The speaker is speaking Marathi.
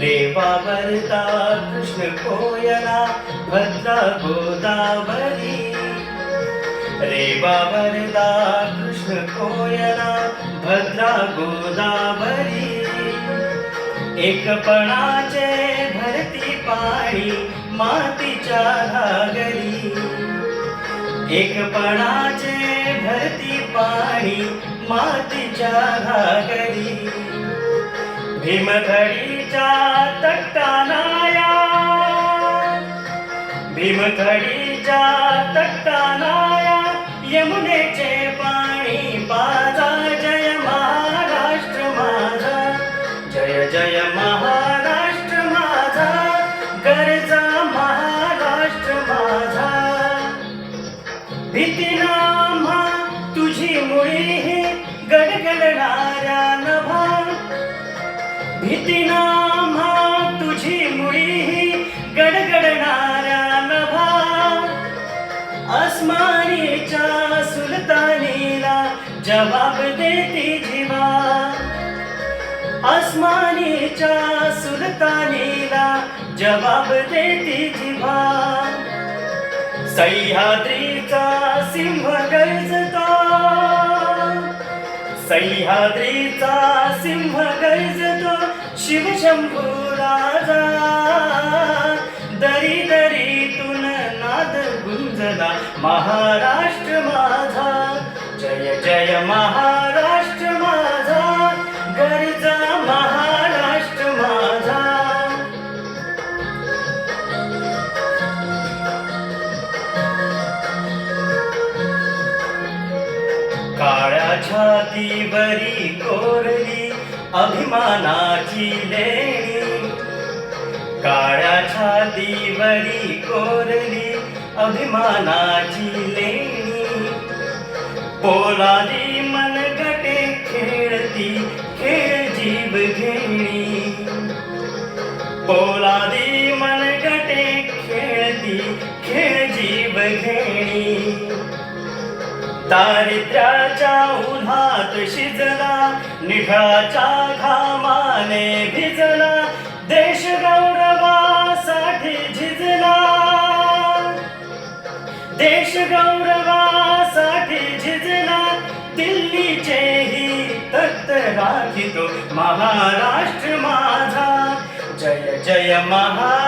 रेवा वरदा कृष्ण कोयना भद्रा गोदावरी रेवा वरदा कृष्ण कोयना भद्रा गोदावरी एकपणाचे भरती पाणी मातीच्या घागरी. एकपणाचे भरती पाणी मातीच्या घागरी. भीमथडीच्या तट्टानाया. भीमथडीच्या तट्टानाया. यमुनेचे पाणी पाजा. जय महाराष्ट्र माझा. जय जय महाराष्ट्र माझा. गरजा महाराष्ट्र माझा. भीती नामा तुझी मुळी गडगडणाऱ्या नभा जवाब तुझी मुळी गडगडणाऱ्या नभा. सुलतानीला देती जिवा. आसमानीच्या सुलतानीला जवाब देती जिवा. सह्याद्रीचा सिंह गर्जतो सह्याद्रीचा सिंह गर्जतो शिवशंभू राजा. दरी दरीतून नाद गुंजला महाराष्ट्र माझा. जय जय महा काळ्या छातीवरी कोरली, अभिमानाची लेणी। काळ्या छातीवरी कोरली, अभिमानाची लेणी। पोलादी मनगटे खेळती, खेळ जीव घेणी। पोलादी मनगटे खेळती, खेळ जीव घेणी। दारिद्र्याच्या उन्हात शिजला निघाच्या घामाने भिजला देश गौरवासाठी झिजला. देश गौरवासाठी झिजला दिल्लीचेही तत्त राखितो महाराष्ट्र माझा. जय जय महा